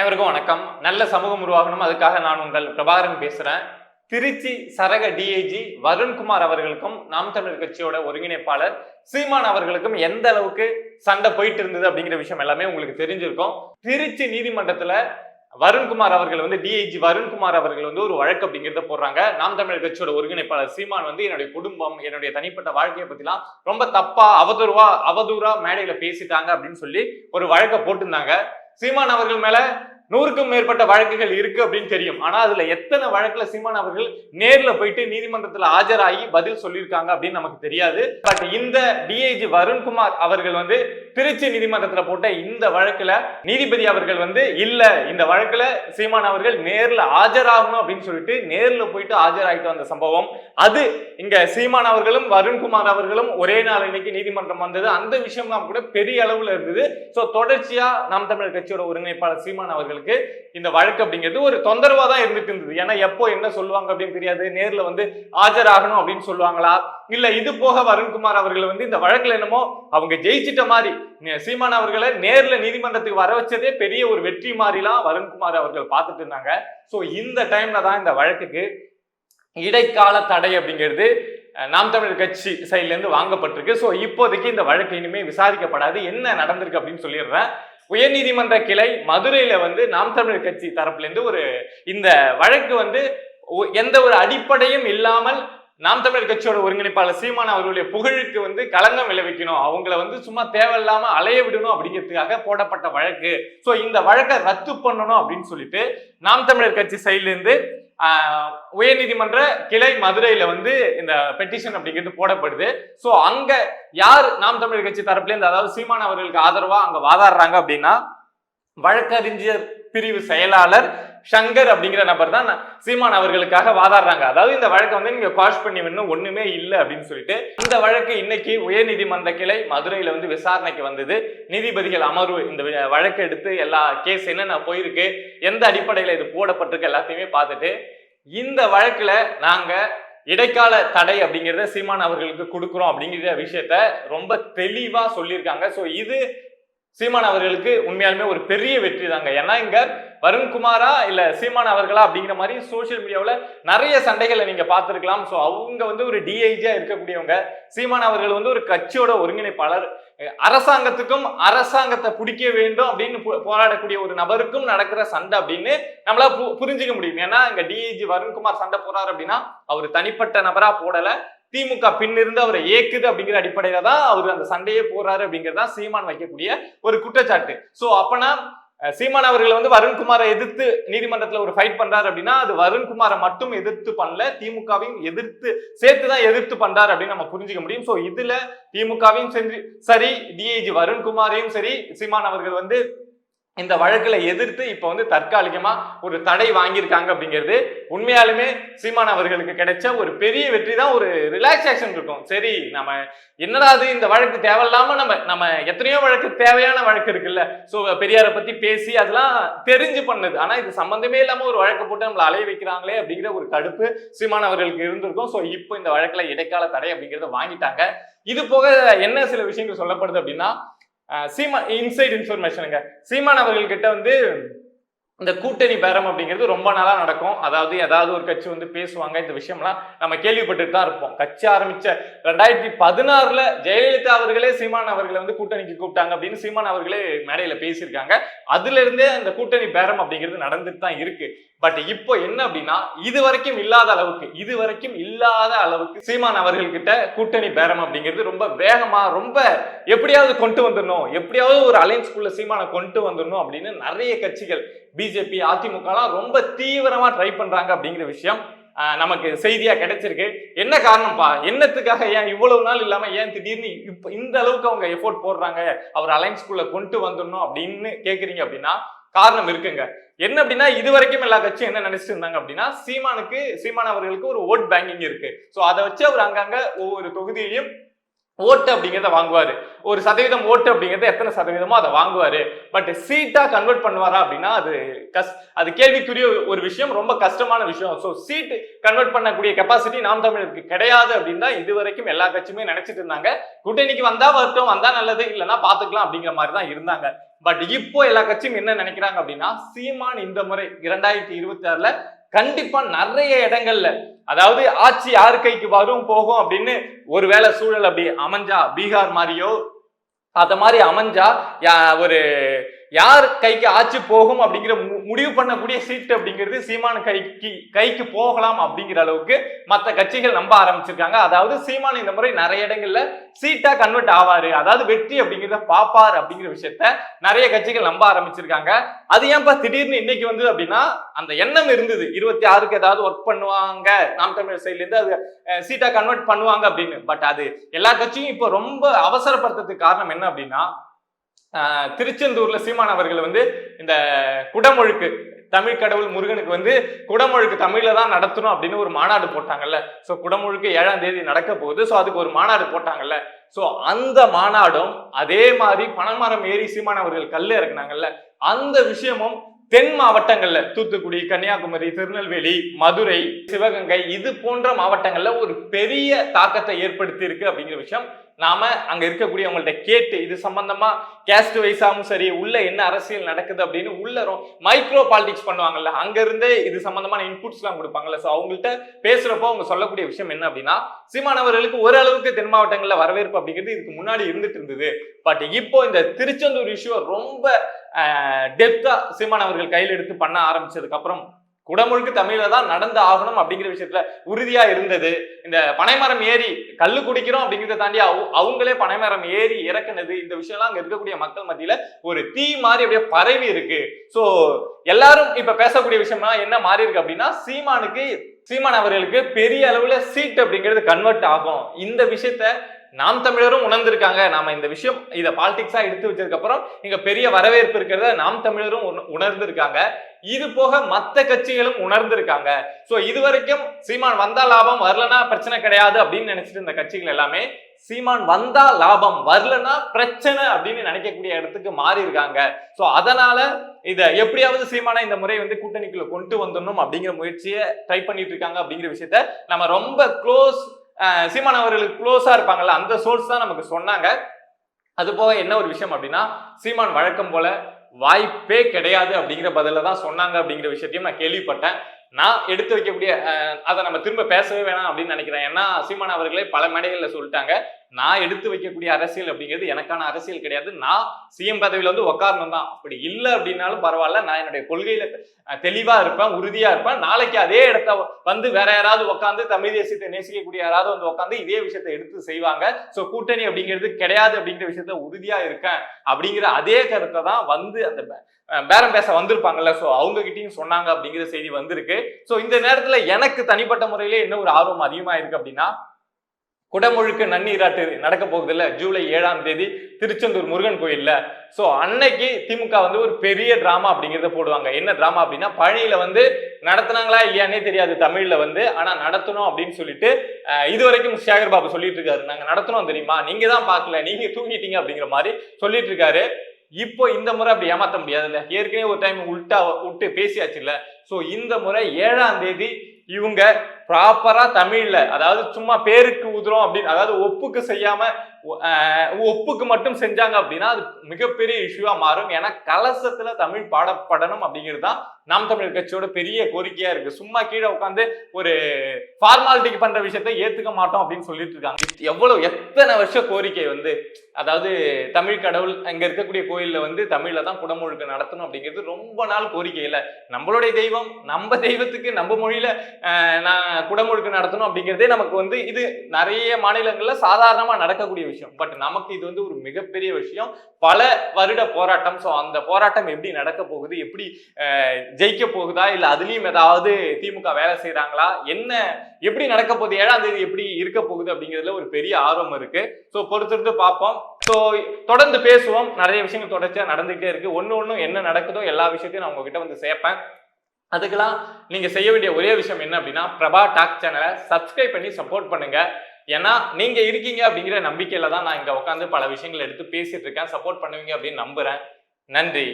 அனைவருக்கும் வணக்கம். நல்ல சமூகம் உருவாகணும். அதுக்காக நான் உங்கள் பிரபாகரன் பேசுகிறேன் திருச்சி சரக டிஐஜி வருண்குமார் அவர்களுக்கும் நாம் தமிழர் கட்சியோட ஒருங்கிணைப்பாளர் சீமான் அவர்களுக்கும் எந்த அளவுக்கு சண்டை போயிட்டு இருந்தது அப்படிங்கிற விஷயம் எல்லாமே உங்களுக்கு தெரிஞ்சிருக்கும். திருச்சி நீதிமன்றத்துல வருண்குமார் அவர்கள் வந்து டிஐஜி வருண்குமார் அவர்கள் வந்து ஒரு வழக்கு அப்படிங்கிறத போடுறாங்க. நாம் தமிழர் கட்சியோட ஒருங்கிணைப்பாளர் சீமான் வந்து என்னுடைய குடும்பம் என்னுடைய தனிப்பட்ட வாழ்க்கையை பத்திலாம் ரொம்ப தப்பா அவதூறுவா அவதூறா மேடையில பேசிட்டாங்க அப்படின்னு சொல்லி ஒரு வழக்கை போட்டிருந்தாங்க. சீமான் அவர்கள் மேல நூறுக்கும் மேற்பட்ட வழக்குகள் இருக்கு அப்படின்னு தெரியும். ஆனா அதுல எத்தனை வழக்குல சீமான் அவர்கள் நேர்ல போயிட்டு நீதிமன்றத்துல ஆஜராகி பதில் சொல்லியிருக்காங்க அப்படின்னு நமக்கு தெரியாது. பட் இந்த டிஐஜி வருண்குமார் அவர்கள் வந்து திருச்சி நீதிமன்றத்தில் போட்ட இந்த வழக்கில் நீதிபதி அவர்கள் வந்து இல்லை இந்த வழக்கில் சீமான் அவர்கள் நேரில் ஆஜராகணும் அப்படின்னு சொல்லிட்டு நேரில் போயிட்டு ஆஜராகிட்டு வந்த சம்பவம். அது இங்க சீமான் அவர்களும் வருண்குமார் அவர்களும் ஒரே நாள் இன்னைக்கு நீதிமன்றம் வந்தது. அந்த விஷயம்லாம் கூட பெரிய அளவில் இருந்தது. ஸோ தொடர்ச்சியா நாம் தமிழர் கட்சியோட ஒருங்கிணைப்பாளர் சீமான் அவர்களுக்கு இந்த வழக்கு அப்படிங்கிறது ஒரு தொந்தரவா தான் இருந்துட்டு இருந்தது. ஏன்னா எப்போ என்ன சொல்லுவாங்க அப்படின்னு தெரியாது. நேரில் வந்து ஆஜராகணும் அப்படின்னு சொல்லுவாங்களா? இல்ல இது போக வருண்குமார் அவர்கள் வந்து இந்த வழக்குல என்னமோ அவங்க ஜெயிச்சிட்ட மாதிரி சீமான் அவர்களை நேரில் நீதிமன்றத்துக்கு வர வச்சதே பெரிய ஒரு வெற்றி மாதிரிலாம் வருண்குமார் அவர்கள் பார்த்துட்டு இருந்தாங்க. ஸோ இந்த டைம்ல தான் இந்த வழக்குக்கு இடைக்கால தடை அப்படிங்கிறது நாம் தமிழர் கட்சி சைட்லேருந்து வாங்கப்பட்டிருக்கு. ஸோ இப்போதைக்கு இந்த வழக்கு இனிமேல் விசாரிக்கப்படாது. என்ன நடந்திருக்கு அப்படின்னு சொல்லிடுறேன். உயர்நீதிமன்ற கிளை மதுரையில வந்து நாம் தமிழர் கட்சி தரப்புலேருந்து ஒரு இந்த வழக்கு வந்து எந்த ஒரு அடிப்படையும் இல்லாமல் நாம் தமிழர் கட்சியோட ஒருங்கிணைப்பாளர் சீமான் அவர்களுடைய புகழுக்கு வந்து களங்கம் விளைவிக்கணும். அவங்கள வந்து சும்மா தேவையில்லாம அலைய விடணும் அப்படிங்கிறதுக்காக போடப்பட்ட வழக்கு. ஸோ இந்த வழக்கை ரத்து பண்ணணும் அப்படின்னு சொல்லிட்டு நாம் தமிழர் கட்சி சைட்லேருந்து உயர்நீதிமன்ற கிளை மதுரையில வந்து இந்த பெட்டிஷன் அப்படிங்கிறது போடப்படுது. ஸோ அங்க யார் நாம் தமிழர் கட்சி தரப்புலேருந்து அதாவது சீமான் அவர்களுக்கு ஆதரவா அங்க வாதாடுறாங்க அப்படின்னா வழக்கறிஞர் பிரிவு செயலாளர் சங்கர் அப்படிங்கிற நபர் தான் சீமான் அவர்களுக்காக வாதாடுறாங்க. அதாவது இந்த வழக்கை வந்து நீங்க காஷ் பண்ணி வேணும் ஒண்ணுமே இல்லை அப்படின்னு சொல்லிட்டு இந்த வழக்கு இன்னைக்கு உயர்நீதிமன்ற கிளை மதுரையில வந்து விசாரணைக்கு வந்தது. நீதிபதிகள் அமர்வு இந்த வழக்கை எடுத்து எல்லா கேஸ் என்னென்ன போயிருக்கு எந்த அடிப்படையில இது போடப்பட்டிருக்கு எல்லாத்தையுமே பார்த்துட்டு இந்த வழக்குல நாங்க இடைக்கால தடை அப்படிங்கிறத சீமான் அவர்களுக்கு கொடுக்குறோம் அப்படிங்கிற விஷயத்த ரொம்ப தெளிவா சொல்லியிருக்காங்க. ஸோ இது சீமான் அவர்களுக்கு உண்மையாலுமே ஒரு பெரிய வெற்றி தாங்க. ஏன்னா இங்க வருண்குமாரா இல்ல சீமான் அவர்களா அப்படிங்கிற மாதிரி சோஷியல் மீடியாவில் நிறைய சண்டைகளை நீங்க பார்த்துருக்கலாம். ஸோ அவங்க வந்து ஒரு டிஐஜியா இருக்கக்கூடியவங்க. சீமான் அவர்கள் வந்து ஒரு கட்சியோட ஒருங்கிணைப்பாளர். அரசாங்கத்துக்கும் அரசாங்கத்தை பிடிக்க வேண்டும் அப்படின்னு போ- போராடக்கூடிய ஒரு நபருக்கும் நடக்கிற சண்டை அப்படின்னு நம்மளால பு- புரிஞ்சுக்க முடியும். ஏன்னா இங்க டிஐஜி வருண்குமார் சண்டை போறாரு அப்படின்னா அவர் தனிப்பட்ட நபரா போடல. திமுக பின்னிருந்து அவரை ஏக்குது அப்படிங்கிற அடிப்படையில தான் அவர் அந்த சண்டையே போறாரு அப்படிங்கிறதான் சீமான் வைக்கக்கூடிய ஒரு குற்றச்சாட்டு. சோ அப்பனா சீமான் அவர்கள் வந்து வருண்குமாரை எதிர்த்து நீதிமன்றத்தில் ஒரு ஃபைட் பண்றாரு அப்படின்னா அது வருண்குமாரை மட்டும் எதிர்த்து பண்ணல திமுகவையும் எதிர்த்து சேர்த்து தான் எதிர்த்து பண்றாரு அப்படின்னு நம்ம புரிஞ்சுக்க முடியும். ஸோ இதுல திமுகவையும் சரி டிஐஜி வருண்குமாரையும் சரி சீமான் அவர்கள் வந்து இந்த வழக்கில் எதிர்த்து இப்போ வந்து தற்காலிகமா ஒரு தடை வாங்கியிருக்காங்க அப்படிங்கிறது உண்மையாலுமே சீமான் அவர்களுக்கு கிடைச்ச ஒரு பெரிய வெற்றி தான் ஒரு ரிலாக்ஸேஷன் இருக்கும். சரி நம்ம என்னடா அது இந்த வழக்கு தேவையில்லாம நம்ம நம்ம எத்தனையோ வழக்கு தேவையான வழக்கு இருக்குல்ல. ஸோ பெரியாரை பத்தி பேசி அதெல்லாம் தெரிஞ்சு பண்ணுது. ஆனா இது சம்பந்தமே இல்லாம ஒரு வழக்கு போட்டு நம்மளை அலைய வைக்கிறாங்களே அப்படிங்கிற ஒரு கடுப்பு சீமான் அவர்களுக்கு இருந்திருக்கும். ஸோ இப்போ இந்த வழக்குல இடைக்கால தடை அப்படிங்கிறத வாங்கிட்டாங்க. இது போக என்ன சில விஷயங்கள் சொல்லப்படுது அப்படின்னா சீமா இன்சைட் இன்ஃபர்மேஷனுங்க சீமான் அவர்கள் கிட்ட வந்து இந்த கூட்டணி பேரம் அப்படிங்கிறது ரொம்ப நாளாக நடக்கும். அதாவது ஏதாவது ஒரு கட்சி வந்து பேசுவாங்க இந்த விஷயம்லாம் நம்ம கேள்விப்பட்டுட்டு தான் இருப்போம். கட்சி ஆரம்பிச்ச ரெண்டாயிரத்தி பதினாறுல ஜெயலலிதா அவர்களே சீமான் அவர்களை வந்து கூட்டணிக்கு கூப்பிட்டாங்க அப்படின்னு சீமான் அவர்களே மேடையில் பேசியிருக்காங்க. அதுல இருந்தே அந்த கூட்டணி பேரம் அப்படிங்கிறது நடந்துட்டு தான் இருக்கு. பட் இப்போ என்ன அப்படின்னா இது வரைக்கும் இல்லாத அளவுக்கு இது வரைக்கும் இல்லாத அளவுக்கு சீமான் அவர்கள்கிட்ட கூட்டணி பேரம் அப்படிங்கிறது ரொம்ப வேகமா ரொம்ப எப்படியாவது கொண்டு வந்துடணும் எப்படியாவது ஒரு அலைன்ஸ்குள்ள சீமானை கொண்டு வந்துடணும் அப்படின்னு நிறைய கட்சிகள் பிஜேபி அதிமுகலாம் ரொம்ப தீவிரமா ட்ரை பண்றாங்க அப்படிங்கிற விஷயம் நமக்கு செய்தியா கிடைச்சிருக்கு. என்ன காரணம்ப்பா? என்னத்துக்காக ஏன் இவ்வளவு நாள் இல்லாம ஏன் திடீர்னு இப்ப இந்த அளவுக்கு அவங்க எஃபோர்ட் போடுறாங்க? அவர் அலைன்ஸ்குள்ள கொண்டு வந்துடணும் அப்படின்னு கேக்குறீங்க அப்படின்னா காரணம் இருக்குங்க. என்ன அப்படின்னா இது வரைக்கும் எல்லா கட்சியும் என்ன நினைச்சிட்டு இருந்தாங்க அப்படின்னா சீமானுக்கு சீமான் அவர்களுக்கு ஒரு ஓட் பேங்கிங் இருக்கு. ஸோ அதை வச்சு அவர் அங்கங்க ஒவ்வொரு தொகுதியிலையும் ஓட்டு அப்படிங்கிறத வாங்குவாரு. ஒரு சதவீதம் ஓட்டு அப்படிங்கிறத எத்தனை சதவீதமோ அதை வாங்குவாரு. பட் சீட்டா கன்வெர்ட் பண்ணுவாரா அப்படின்னா அது கஸ் அது கேள்விக்குரிய ஒரு- விஷயம் ரொம்ப கஷ்டமான விஷயம். ஸோ சீட் கன்வெர்ட் பண்ணக்கூடிய கெப்பாசிட்டி நாம் தமிழருக்கு கிடையாது அப்படின்னு தான் இது வரைக்கும் எல்லா கட்சியுமே நினைச்சிட்டு இருந்தாங்க. கூட்டணிக்கு வந்தா வருத்தம் வந்தா நல்லது இல்லைன்னா பாத்துக்கலாம் அப்படிங்கிற மாதிரி தான் இருந்தாங்க. பட் இப்போ எல்லா கட்சியும் என்ன நினைக்கிறாங்க அப்படின்னா சீமான் இந்த முறை இரண்டாயிரத்தி இருபத்தி ஆறுல கண்டிப்பா நிறைய இடங்கள்ல அதாவது ஆட்சி யார் கைக்கு வரும் போகும் அப்படின்னு ஒருவேளை சூழல் அப்படி அமைஞ்சா பீகார் மாதிரியோ அந்த மாதிரி அமைஞ்சா யா- ஒரு யார் கைக்கு ஆட்சி போகும் அப்படிங்கிற மு- முடிவு பண்ணக்கூடிய சீட் அப்படிங்கிறது சீமான் கைக்கு கைக்கு போகலாம் அப்படிங்கிற அளவுக்கு மற்ற கட்சிகள் நம்ப ஆரம்பிச்சிருக்காங்க. அதாவது சீமான் இந்த முறை நிறைய இடங்கள்ல சீட்டா கன்வெர்ட் ஆவாரு. அதாவது வெற்றி அப்படிங்கிறத பாப்பார் அப்படிங்கிற விஷயத்த நிறைய கட்சிகள் நம்ப ஆரம்பிச்சிருக்காங்க. அது ஏன்பா திடீர்னு இன்னைக்கு வந்து அப்படின்னா அந்த எண்ணம் இருந்தது. இருபத்தி ஆறுக்கு ஏதாவது ஒர்க் பண்ணுவாங்க. நாம் தமிழர் சைட்ல இருந்து அது சீட்டா கன்வெர்ட் பண்ணுவாங்க அப்படின்னு. பட் அது எல்லா கட்சியும் இப்போ ரொம்ப அவசரப்படுத்துறதுக்கு காரணம் என்ன அப்படின்னா திருச்செந்தூர்ல சீமான் அவர்கள் வந்து இந்த குடமுழுக்கு தமிழ் கடவுள் முருகனுக்கு வந்து குடமுழுக்கு தமிழில் தான் நடத்தணும் அப்படின்னு ஒரு மாநாடு போட்டாங்கல்ல. ஸோ குடமுழுக்கு ஏழாம் தேதி நடக்க போகுது. ஸோ அதுக்கு ஒரு மாநாடு போட்டாங்கல்ல. ஸோ அந்த மாநாடும் அதே மாதிரி பனைமரம் ஏறி சீமான் அவர்கள் கல்லு இறக்குனாங்கல்ல. அந்த விஷயமும் தென் மாவட்டங்கள்ல தூத்துக்குடி கன்னியாகுமரி திருநெல்வேலி மதுரை சிவகங்கை இது போன்ற மாவட்டங்கள்ல ஒரு பெரிய தாக்கத்தை ஏற்படுத்தி இருக்கு அப்படிங்கிற விஷயம். நாம அங்க இருக்கக்கூடியவங்கள்ட்ட கேட்டு இது சம்பந்தமா கேஸ்ட் வைஸாவும் சரி உள்ள என்ன அரசியல் நடக்குது அப்படின்னு உள்ள மைக்ரோ பாலிடிக்ஸ் பண்ணுவாங்கல்ல அங்க இருந்தே இது சம்பந்தமான இன்புட்ஸ் எல்லாம் கொடுப்பாங்கல்ல. ஸோ அவங்கள்ட்ட பேசுறப்போ அவங்க சொல்லக்கூடிய விஷயம் என்ன அப்படின்னா சீமானவர்களுக்கு ஓரளவுக்கு தென் மாவட்டங்கள்ல வரவேற்பு அப்படிங்கிறது இதுக்கு முன்னாடி இருந்துட்டு இருந்தது. பட் இப்போ இந்த திருச்செந்தூர் இஷ்யூ ரொம்ப டெப்தா சீமான் அவர்கள் கையில் எடுத்து பண்ண ஆரம்பிச்சதுக்கு அப்புறம் குடமுழுக்கு தமிழ்ல தான் நடந்து ஆகணும் அப்படிங்கிற விஷயத்துல உறுதியா இருந்தது. இந்த பனைமரம் ஏறி கல்லு குடிக்கிறோம் அப்படிங்கிறத தாண்டி அவ- அவங்களே பனைமரம் ஏறி இறக்குனது. இந்த விஷயம்லாம் அங்க இருக்கக்கூடிய மக்கள் மத்தியில ஒரு தீ மாதிரி அப்படியே பரவி இருக்கு. ஸோ எல்லாரும் இப்ப பேசக்கூடிய விஷயம்னா என்ன மாறி இருக்கு அப்படின்னா சீமானுக்கு சீமான் அவர்களுக்கு பெரிய அளவுல சீட் அப்படிங்கிறது கன்வெர்ட் ஆகும். இந்த விஷயத்த நாம் தமிழரும் உணர்ந்திருக்காங்க. நாம இந்த விஷயம் இதை பாலிடிக்ஸா எடுத்து வச்சதுக்கு அப்புறம் இங்க பெரிய வரவேற்பு இருக்கிறத நாம் தமிழரும் உணர்ந்திருக்காங்க. இது போக மத்த கட்சிகளும் உணர்ந்திருக்காங்க. சோ இது வரைக்கும் சீமான் வந்தா லாபம் வரலன்னா பிரச்சனை கிடையாது அப்படின்னு நினைச்சிட்டு இந்த கட்சிகள் எல்லாமே சீமான் வந்தா லாபம் வரலன்னா பிரச்சனை அப்படின்னு நினைக்கக்கூடிய இடத்துக்கு மாறி இருக்காங்க சோ அதனால இத எப்படியாவது சீமானை இந்த முறை வந்து கூட்டணிக்குள்ள கொண்டு வந்துடணும் அப்படிங்கிற முயற்சியை ட்ரை பண்ணிட்டு இருக்காங்க அப்படிங்கிற விஷயத்த நம்ம ரொம்ப க்ளோஸ் சீமான் அவர்களுக்கு க்ளோஸா இருப்பாங்கல்ல அந்த சோர்ஸ் தான் நமக்கு சொன்னாங்க. அது போக என்ன ஒரு விஷயம் அப்படின்னா சீமான் வழக்கம் போல வாய்ப்பே கிடையாது அப்படிங்கிற பதில தான் சொன்னாங்க அப்படிங்கிற விஷயத்தையும் நான் கேள்விப்பட்டேன். நான் எடுத்து வைக்கக்கூடிய அதை நம்ம திரும்ப பேசவே வேணாம் அப்படின்னு நினைக்கிறேன். ஏன்னா சீமான் அவர்களே பல மேடைகளில் சொல்லிட்டாங்க. நான் எடுத்து வைக்கக்கூடிய அரசியல் அப்படிங்கிறது எனக்கான அரசியல் கிடையாது. நான் சிஎம் பதவியில வந்து உட்காரணும் தான். அப்படி இல்லை அப்படின்னாலும் பரவாயில்ல. நான் என்னுடைய கொள்கையில தெளிவாக தெளிவா இருப்பேன் உறுதியா இருப்பேன். நாளைக்கு அதே இடத்த வந்து வேற யாராவது உட்காந்து தமிழ் தேசியத்தை நேசிக்கக்கூடிய யாராவது வந்து உட்காந்து இதே விஷயத்தை எடுத்து செய்வாங்க. ஸோ கூட்டணி அப்படிங்கிறது கிடையாது அப்படிங்கிற விஷயத்த உறுதியா இருக்கேன். அப்படிங்கிற அதே கருத்தை தான் வந்து அந்த பேரம் பேச வந்திருப்பாங்கல்ல. ஸோ அவங்க கிட்டையும் சொன்னாங்க அப்படிங்கிற செய்தி வந்திருக்கு. ஸோ இந்த நேரத்தில் எனக்கு தனிப்பட்ட முறையிலே என்ன ஒரு ஆர்வம் அதிகமாக இருக்கு அப்படின்னா குடமுழுக்கு நன்னீராட்டு நடக்க போகுது இல்லை ஜூலை ஏழாம் தேதி திருச்செந்தூர் முருகன் கோயிலில். ஸோ அன்னைக்கு திமுக வந்து ஒரு பெரிய ட்ராமா அப்படிங்கிறத போடுவாங்க. என்ன ட்ராமா அப்படின்னா பழனியில் வந்து நடத்துனாங்களா இல்லையானே தெரியாது தமிழில் வந்து. ஆனால் நடத்தணும் அப்படின்னு சொல்லிட்டு இது வரைக்கும் சேகர் பாபு சொல்லிட்டு இருக்காரு. நாங்கள் நடத்தணும் தெரியுமா? நீங்க தான் பார்க்கல நீங்க தூங்கிட்டீங்க அப்படிங்கிற மாதிரி சொல்லிட்டு இருக்காரு. இப்போ இந்த முறை அப்படி ஏமாத்த முடியாதுல்ல. ஏற்கனவே ஒரு டைம் உல்ட்டா விட்டு பேசியாச்சு ஸோ இந்த முறை ஏழாம் தேதி இவங்க ப்ராப்பரா தமிழ்ல அதாவது சும்மா பேருக்கு உதுறோம் அப்படின்னு அதாவது ஒப்புக்கு செய்யாம ஒப்புக்கு மட்டும் செஞ்சாங்க அப்படின்னா அது மிகப்பெரிய இஷ்யூவா மாறும். ஏன்னா கலசத்துல தமிழ் பாடப்படணும் அப்படிங்கிறது தான் நாம் தமிழ் கட்சியோட பெரிய கோரிக்கையா இருக்கு. சும்மா கீழே உட்காந்து ஒரு ஃபார்மாலிட்டிக்கு பண்ற விஷயத்த ஏத்துக்க மாட்டோம் அப்படின்னு சொல்லிட்டு இருக்காங்க. எவ்வளவு எத்தனை வருஷம் கோரிக்கை வந்து அதாவது தமிழ் கடவுள் அங்க இருக்கக்கூடிய கோயில்ல வந்து தமிழ்ல தான் குடமுழுக்கு நடத்தணும் அப்படிங்கிறது ரொம்ப நாள் கோரிக்கை இல்லை. நம்மளுடைய தெய்வம் நம்ம தெய்வத்துக்கு நம்ம மொழியில நான் குடமுழுக்கு நடத்தணும் அப்படிங்கிறதே நமக்கு வந்து இது நிறைய மாநிலங்களில் சாதாரணமாக நடக்கக்கூடிய விஷயம். பட் நமக்கு இது வந்து ஒரு மிகப்பெரிய விஷயம். பல வருட போராட்டம். ஸோ அந்த போராட்டம் எப்படி நடக்க போகுது? எப்படி ஜெயிக்க போகுதா? இல்லை அதுலேயும் ஏதாவது திமுக வேலை செய்கிறாங்களா என்ன எப்படி நடக்க போகுது? ஏழாம் தேதி எப்படி இருக்க போகுது? அப்படிங்கிறதுல ஒரு பெரிய ஆர்வம் இருக்கு. ஸோ பொறுத்திருந்து பார்ப்போம். ஸோ தொடர்ந்து பேசுவோம். நிறைய விஷயங்கள் தொடர்ச்சியாக நடந்துகிட்டே இருக்கு. ஒன்று ஒன்றும் என்ன நடக்குதோ எல்லா விஷயத்தையும் நான் உங்ககிட்ட வந்து சேர்ப்பேன். அதுக்கெல்லாம் நீங்கள் செய்ய வேண்டிய ஒரே விஷயம் என்ன அப்படின்னா பிரபா டாக் சேனலை சப்ஸ்கிரைப் பண்ணி சப்போர்ட் பண்ணுங்க. ஏன்னா நீங்கள் இருக்கீங்க அப்படிங்கிற நம்பிக்கையில் தான் நான் இங்கே உட்காந்து பல விஷயங்களை எடுத்து பேசிகிட்டு இருக்கேன். சப்போர்ட் பண்ணுவீங்க அப்படின்னு நம்புகிறேன் நன்றி.